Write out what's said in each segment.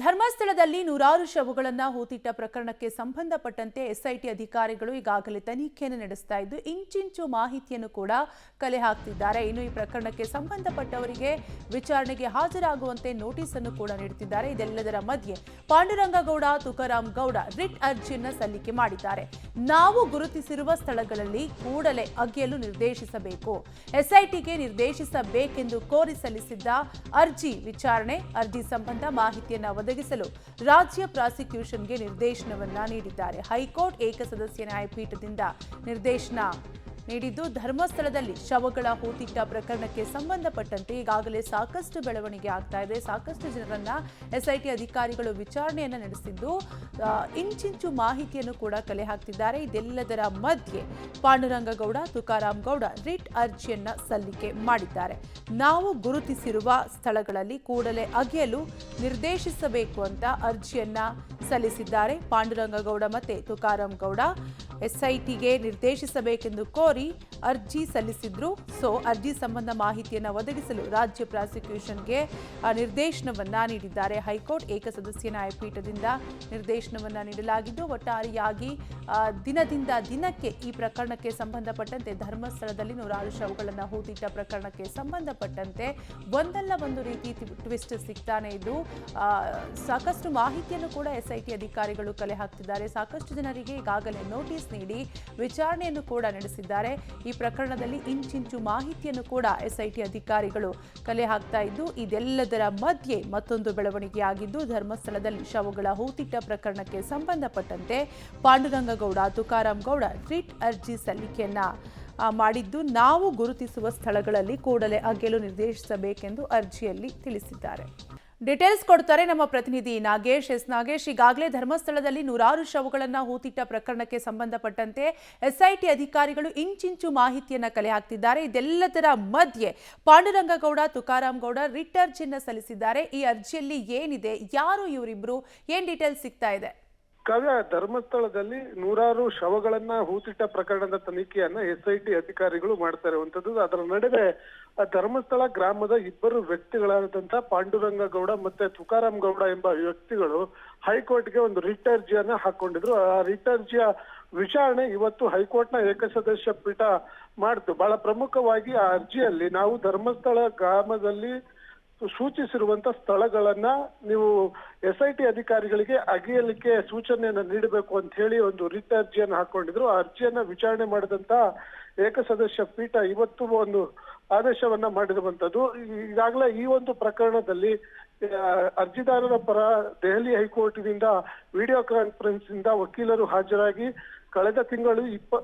ಧರ್ಮಸ್ಥಳದಲ್ಲಿ ನೂರಾರು ಶವಗಳನ್ನು ಹೂತಿಟ್ಟ ಪ್ರಕರಣಕ್ಕೆ ಸಂಬಂಧಪಟ್ಟಂತೆ ಎಸ್ಐಟಿ ಅಧಿಕಾರಿಗಳು ಈಗಾಗಲೇ ತನಿಖೆಯನ್ನು ನಡೆಸ್ತಾ ಇದ್ದು, ಇಂಚಿಂಚು ಮಾಹಿತಿಯನ್ನು ಕೂಡ ಕಲೆ ಹಾಕ್ತಿದ್ದಾರೆ. ಇನ್ನು ಈ ಪ್ರಕರಣಕ್ಕೆ ಸಂಬಂಧಪಟ್ಟವರಿಗೆ ವಿಚಾರಣೆಗೆ ಹಾಜರಾಗುವಂತೆ ನೋಟಿಸ್ ಅನ್ನು ಕೂಡ ನೀಡುತ್ತಿದ್ದಾರೆ. ಇದೆಲ್ಲದರ ಮಧ್ಯೆ ಪಾಂಡುರಂಗಗೌಡ ತುಕಾರಾಂ ಗೌಡ, ರಿಟ್ ಅರ್ಜಿಯನ್ನು ಸಲ್ಲಿಕೆ ಮಾಡಿದ್ದಾರೆ. ನಾವು ಗುರುತಿಸಿರುವ ಸ್ಥಳಗಳಲ್ಲಿ ಕೂಡಲೇ ಅಗೆಯಲು ನಿರ್ದೇಶಿಸಬೇಕು. ಎಸ್ಐಟಿಗೆ ನಿರ್ದೇಶಿಸಬೇಕೆಂದು ಕೋರಿ ಸಲ್ಲಿಸಿದ್ದ ಅರ್ಜಿ ವಿಚಾರಣೆ, ಅರ್ಜಿ ಸಂಬಂಧ ಮಾಹಿತಿಯನ್ನು ಒದಗಿಸಲು ರಾಜ್ಯ ಪ್ರಾಸಿಕ್ಯೂಷನ್ಗೆ ನಿರ್ದೇಶನವನ್ನ ನೀಡಿದ್ದಾರೆ. ಹೈಕೋರ್ಟ್ ಏಕಸದಸ್ಯ ನ್ಯಾಯಪೀಠದಿಂದ ನಿರ್ದೇಶನ ನೀಡಿದ್ದು ಧರ್ಮಸ್ಥಳದಲ್ಲಿ ಶವಗಳ ಹೂತಿಟ್ಟ ಪ್ರಕರಣಕ್ಕೆ ಸಂಬಂಧಪಟ್ಟಂತೆ ಈಗಾಗಲೇ ಸಾಕಷ್ಟು ಬೆಳವಣಿಗೆ ಆಗ್ತಾ ಇದೆ. ಸಾಕಷ್ಟು ಜನರನ್ನ ಎಸ್ಐಟಿ ಅಧಿಕಾರಿಗಳು ವಿಚಾರಣೆಯನ್ನ ನಡೆಸಿದ್ದು ಇಂಚಿಂಚು ಮಾಹಿತಿಯನ್ನು ಕೂಡ ಕಲೆ ಹಾಕ್ತಿದ್ದಾರೆ. ಇದೆಲ್ಲದರ ಮಧ್ಯೆ ಪಾಂಡುರಂಗಗೌಡ ತುಕಾರಾಮ್ ಗೌಡ ರಿಟ್ ಅರ್ಜಿಯನ್ನ ಸಲ್ಲಿಕೆ ಮಾಡಿದ್ದಾರೆ. ನಾವು ಗುರುತಿಸಿರುವ ಸ್ಥಳಗಳಲ್ಲಿ ಕೂಡಲೇ ಅಗೆಯಲು ನಿರ್ದೇಶಿಸಬೇಕು ಅಂತ ಅರ್ಜಿಯನ್ನ ಸಲ್ಲಿಸಿದ್ದಾರೆ ಪಾಂಡುರಂಗಗೌಡ ಮತ್ತೆ ತುಕಾರಾಂ ಗೌಡ ಎಸ್ಐಟಿಗೆ ನಿರ್ದೇಶಿಸಬೇಕೆಂದು ಕೋರಿ ಅರ್ಜಿ ಸಲ್ಲಿಸಿದ್ರು. ಸೊ, ಅರ್ಜಿ ಸಂಬಂಧ ಮಾಹಿತಿಯನ್ನು ಒದಗಿಸಲು ರಾಜ್ಯ ಪ್ರಾಸಿಕ್ಯೂಷನ್ಗೆ ನಿರ್ದೇಶನವನ್ನು ನೀಡಿದ್ದಾರೆ. ಹೈಕೋರ್ಟ್ ಏಕಸದಸ್ಯ ನ್ಯಾಯಪೀಠದಿಂದ ನಿರ್ದೇಶನವನ್ನು ನೀಡಲಾಗಿದ್ದು, ಒಟ್ಟಾರೆಯಾಗಿ ದಿನದಿಂದ ದಿನಕ್ಕೆ ಈ ಪ್ರಕರಣಕ್ಕೆ ಸಂಬಂಧಪಟ್ಟಂತೆ ಧರ್ಮಸ್ಥಳದಲ್ಲಿ ನೂರಾರು ಶವಗಳನ್ನು ಹೂತಿಟ್ಟ ಪ್ರಕರಣಕ್ಕೆ ಸಂಬಂಧಪಟ್ಟಂತೆ ಒಂದಲ್ಲ ಒಂದು ರೀತಿ ಟ್ವಿಸ್ಟ್ ಸಿಗ್ತಾನೆ ಇದ್ದು ಸಾಕಷ್ಟು ಮಾಹಿತಿಯನ್ನು ಕೂಡ ಎಸ್ಐಟಿ ಅಧಿಕಾರಿಗಳು ಕಲೆ ಹಾಕ್ತಿದ್ದಾರೆ. ಸಾಕಷ್ಟು ಜನರಿಗೆ ಈಗಾಗಲೇ ನೋಟಿಸ್ ನೀಡಿ ವಿಚಾರಣೆಯನ್ನು ಕೂಡ ನಡೆಸಿದ್ದಾರೆ. ಈ ಪ್ರಕರಣದಲ್ಲಿ ಇಂಚಿಂಚು ಮಾಹಿತಿಯನ್ನು ಕೂಡ ಎಸ್ಐಟಿ ಅಧಿಕಾರಿಗಳು ಕಲೆ ಹಾಕ್ತಾ ಇದ್ದು, ಇದೆಲ್ಲದರ ಮಧ್ಯೆ ಮತ್ತೊಂದು ಬೆಳವಣಿಗೆಯಾಗಿದ್ದು, ಧರ್ಮಸ್ಥಳದಲ್ಲಿ ಶವಗಳ ಹೂತಿಟ್ಟ ಪ್ರಕರಣಕ್ಕೆ ಸಂಬಂಧಪಟ್ಟಂತೆ ಪಾಂಡುರಂಗಗೌಡ ತುಕಾರಾಂ ಗೌಡ ರಿಟ್ ಅರ್ಜಿ ಸಲ್ಲಿಕೆಯನ್ನ ಮಾಡಿದ್ದು ನಾವು ಗುರುತಿಸುವ ಸ್ಥಳಗಳಲ್ಲಿ ಕೂಡಲೇ ಅಗೆಲು ನಿರ್ದೇಶಿಸಬೇಕೆಂದು ಅರ್ಜಿಯಲ್ಲಿ ತಿಳಿಸಿದ್ದಾರೆ. ಡೀಟೇಲ್ಸ್ ಕೊಡ್ತಾರೆ ನಮ್ಮ ಪ್ರತಿನಿಧಿ ನಾಗೇಶ್. ಎಸ್ ನಾಗೇಶ್, ಈಗಾಗಲೇ ಧರ್ಮಸ್ಥಳದಲ್ಲಿ ನೂರಾರು ಶವಗಳನ್ನು ಹೂತಿಟ್ಟ ಪ್ರಕರಣಕ್ಕೆ ಸಂಬಂಧಪಟ್ಟಂತೆ ಎಸ್ಐಟಿ ಅಧಿಕಾರಿಗಳು ಇಂಚಿಂಚು ಮಾಹಿತಿಯನ್ನು ಕಲೆ ಹಾಕ್ತಿದ್ದಾರೆ. ಇದೆಲ್ಲದರ ಮಧ್ಯೆ ಪಾಂಡುರಂಗಗೌಡ ತುಕಾರಾಂ ಗೌಡ ರಿಟ್ ಅರ್ಜಿಯನ್ನು ಸಲ್ಲಿಸಿದ್ದಾರೆ. ಈ ಅರ್ಜಿಯಲ್ಲಿ ಏನಿದೆ? ಯಾರು ಇವರಿಬ್ರು? ಏನು ಡೀಟೇಲ್ಸ್ ಸಿಗ್ತಾ ಇದೆ? ಕಾವ್ಯ, ಧರ್ಮಸ್ಥಳದಲ್ಲಿ ನೂರಾರು ಶವಗಳನ್ನ ಹೂತಿಟ್ಟ ಪ್ರಕರಣದ ತನಿಖೆಯನ್ನ ಎಸ್ಐಟಿ ಅಧಿಕಾರಿಗಳು ಮಾಡ್ತಾರೆ. ಅದರ ನಡುವೆ ಧರ್ಮಸ್ಥಳ ಗ್ರಾಮದ ಇಬ್ಬರು ವ್ಯಕ್ತಿಗಳಾದಂತ ಪಾಂಡುರಂಗ ಗೌಡ ಮತ್ತೆ ತುಕಾರಾಮ್ ಗೌಡ ಎಂಬ ವ್ಯಕ್ತಿಗಳು ಹೈಕೋರ್ಟ್ಗೆ ಒಂದು ರಿಟ್ ಅರ್ಜಿಯನ್ನ ಹಾಕೊಂಡಿದ್ರು. ಆ ರಿಟ್ ಅರ್ಜಿಯ ವಿಚಾರಣೆ ಇವತ್ತು ಹೈಕೋರ್ಟ್ನ ಏಕಸದಸ್ಯ ಪೀಠ ಮಾಡ್ತು. ಬಹಳ ಪ್ರಮುಖವಾಗಿ ಆ ಅರ್ಜಿಯಲ್ಲಿ ನಾವು ಧರ್ಮಸ್ಥಳ ಗ್ರಾಮದಲ್ಲಿ ಸೂಚಿಸಿರುವಂತ ಸ್ಥಳಗಳನ್ನ ನೀವು ಎಸ್ ಐ ಟಿ ಅಧಿಕಾರಿಗಳಿಗೆ ಅಗೆಯಲಿಕ್ಕೆ ಸೂಚನೆಯನ್ನ ನೀಡಬೇಕು ಅಂತ ಹೇಳಿ ಒಂದು ರಿಟ್ ಅರ್ಜಿಯನ್ನು ಹಾಕೊಂಡಿದ್ರು. ಆ ಅರ್ಜಿಯನ್ನ ವಿಚಾರಣೆ ಮಾಡಿದಂತ ಏಕಸದಸ್ಯ ಪೀಠ ಇವತ್ತು ಒಂದು ಆದೇಶವನ್ನ ಮಾಡಿರುವಂತದ್ದು. ಈಗಾಗಲೇ ಈ ಒಂದು ಪ್ರಕರಣದಲ್ಲಿ ಅರ್ಜಿದಾರರ ಪರ ದೆಹಲಿ ಹೈಕೋರ್ಟಿನಿಂದ ವಿಡಿಯೋ ಕಾನ್ಫರೆನ್ಸ್ ಇಂದ ವಕೀಲರು ಹಾಜರಾಗಿ ಕಳೆದ ತಿಂಗಳು ಇಪ್ಪ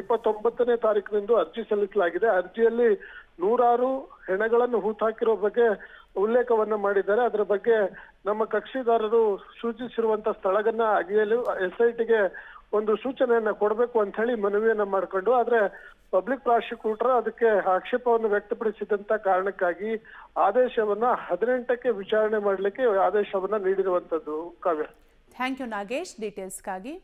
ಇಪ್ಪತ್ತೊಂಬತ್ತನೇ ತಾರೀಕಿನಂದು ಅರ್ಜಿ ಸಲ್ಲಿಸಲಾಗಿದೆ. ಅರ್ಜಿಯಲ್ಲಿ ನೂರಾರು ಹೆಣಗಳನ್ನು ಹೂತಾಕಿರೋ ಬಗ್ಗೆ ಉಲ್ಲೇಖವನ್ನ ಮಾಡಿದ್ದಾರೆ. ಅದರ ಬಗ್ಗೆ ನಮ್ಮ ಕಕ್ಷಿದಾರರು ಸೂಚಿಸಿರುವಂತ ಸ್ಥಳಗನ್ನ ಅಗೆಯಲು ಎಸ್ ಐ ಟಿಗೆ ಒಂದು ಸೂಚನೆಯನ್ನ ಕೊಡಬೇಕು ಅಂತ ಹೇಳಿ ಮನವಿಯನ್ನ ಮಾಡ್ಕೊಂಡು, ಆದ್ರೆ ಪಬ್ಲಿಕ್ ಪ್ರಾಸಿಕ್ಯೂಟರ್ ಅದಕ್ಕೆ ಆಕ್ಷೇಪವನ್ನು ವ್ಯಕ್ತಪಡಿಸಿದಂತ ಕಾರಣಕ್ಕಾಗಿ ಆದೇಶವನ್ನ ಹದಿನೆಂಟಕ್ಕೆ ವಿಚಾರಣೆ ಮಾಡಲಿಕ್ಕೆ ಆದೇಶವನ್ನ ನೀಡಿರುವಂತದ್ದು ಕಾವ್ಯ. Thank you Nagesh. ಡೀಟೇಲ್ಸ್ಗಾಗಿ